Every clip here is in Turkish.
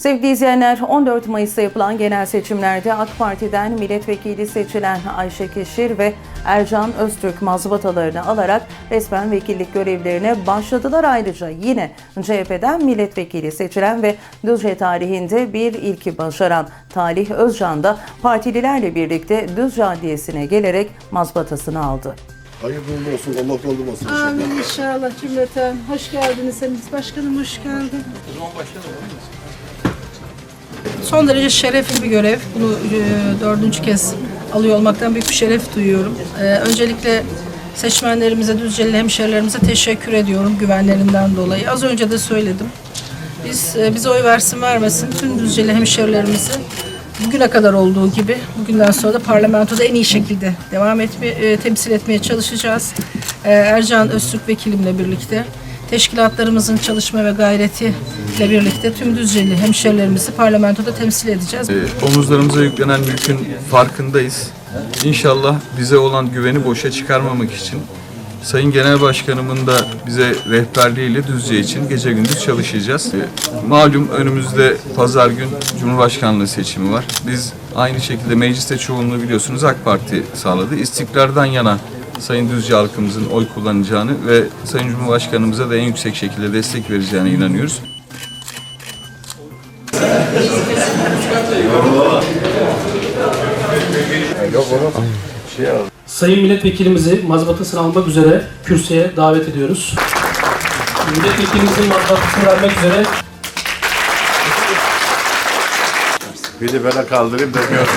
Sevgili izleyenler 14 Mayıs'ta yapılan genel seçimlerde AK Parti'den milletvekili seçilen Ayşe Keşir ve Ercan Öztürk mazbatalarını alarak resmen vekillik görevlerine başladılar. Ayrıca yine CHP'den milletvekili seçilen ve Düzce tarihinde bir ilki başaran Talih Özcan da partililerle birlikte Düzce Adliyesi'ne gelerek mazbatasını aldı. Hayırlı uğurlu olsun, Allah kaldırmasın. Amin inşallah cümleten. Hoş geldiniz Enis Başkanım, hoş geldin. Son derece şerefli bir görev. Bunu e, dördüncü kez alıyor olmaktan büyük bir şeref duyuyorum. E, öncelikle seçmenlerimize, Düzceli hemşerilerimize teşekkür ediyorum güvenlerinden dolayı. Az önce de söyledim. Biz e, bize oy versin vermesin tüm Düzceli hemşerilerimizi bugüne kadar olduğu gibi bugünden sonra da parlamentoda en iyi şekilde devam etme, e, temsil etmeye çalışacağız. E, Ercan Öztürk vekilimle birlikte teşkilatlarımızın çalışma ve gayretiyle birlikte tüm Düzceli hemşerilerimizi parlamentoda temsil edeceğiz. Ee, Omuzlarımıza yüklenen yükün farkındayız. İnşallah bize olan güveni boşa çıkarmamak için Sayın Genel Başkanımın da bize rehberliğiyle Düzce için gece gündüz çalışacağız. Ee, Malum önümüzde pazar gün Cumhurbaşkanlığı seçimi var. Biz aynı şekilde mecliste çoğunluğu biliyorsunuz AK Parti sağladı. İstikrardan yana Sayın Düzce halkımızın oy kullanacağını ve Sayın Cumhurbaşkanımıza da en yüksek şekilde destek vereceğine inanıyoruz. Sayın milletvekilimizi mazbatasını almak üzere kürsüye davet ediyoruz. Milletvekilimizin mazbatasını vermek üzere Bir de böyle kaldırayım demiyorum.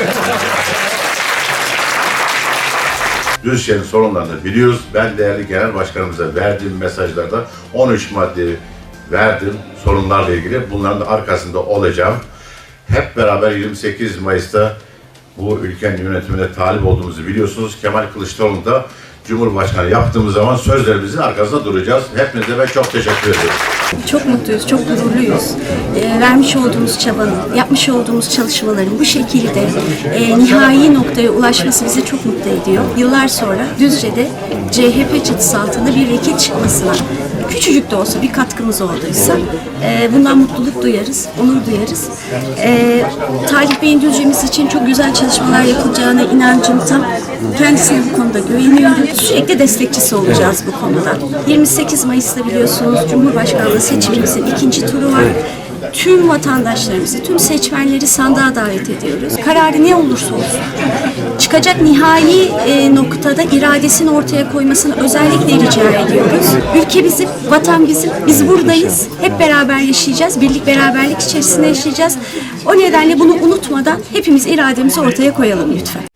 Düzşehir'in sorunlarını biliyoruz. Ben değerli genel başkanımıza verdiğim mesajlarda 13 madde verdim sorunlarla ilgili. Bunların da arkasında olacağım. Hep beraber 28 Mayıs'ta bu ülkenin yönetimine talip olduğumuzu biliyorsunuz. Kemal Kılıçdaroğlu da Cumhurbaşkanı yaptığımız zaman sözlerimizin arkasında duracağız. Hepinize ben çok teşekkür ediyorum. Çok mutluyuz, çok gururluyuz. Ee, vermiş olduğumuz çabanın, yapmış olduğumuz çalışmaların bu şekilde e, nihai noktaya ulaşması bizi çok mutlu ediyor. Yıllar sonra Düzce'de CHP çatısı altında bir vekil çıkmasına küçücük de olsa bir katkımız olduysa e, bundan mutluluk duyarız, onur duyarız. E, Talip Bey'in Düzce'miz için çok güzel çalışmalar yapılacağına inancım tam. Kendisine bu konuda güveniyorum. Sürekli destekçisi olacağız bu konuda. 28 Mayıs'ta biliyorsunuz Cumhurbaşkanlığı seçimimizin ikinci turu var. Tüm vatandaşlarımızı, tüm seçmenleri sandığa davet ediyoruz. Kararı ne olursa olsun çıkacak nihai e, noktada iradesini ortaya koymasını özellikle rica ediyoruz. Ülke bizim, vatan bizim, biz buradayız. Hep beraber yaşayacağız, birlik beraberlik içerisinde yaşayacağız. O nedenle bunu unutmadan hepimiz irademizi ortaya koyalım lütfen.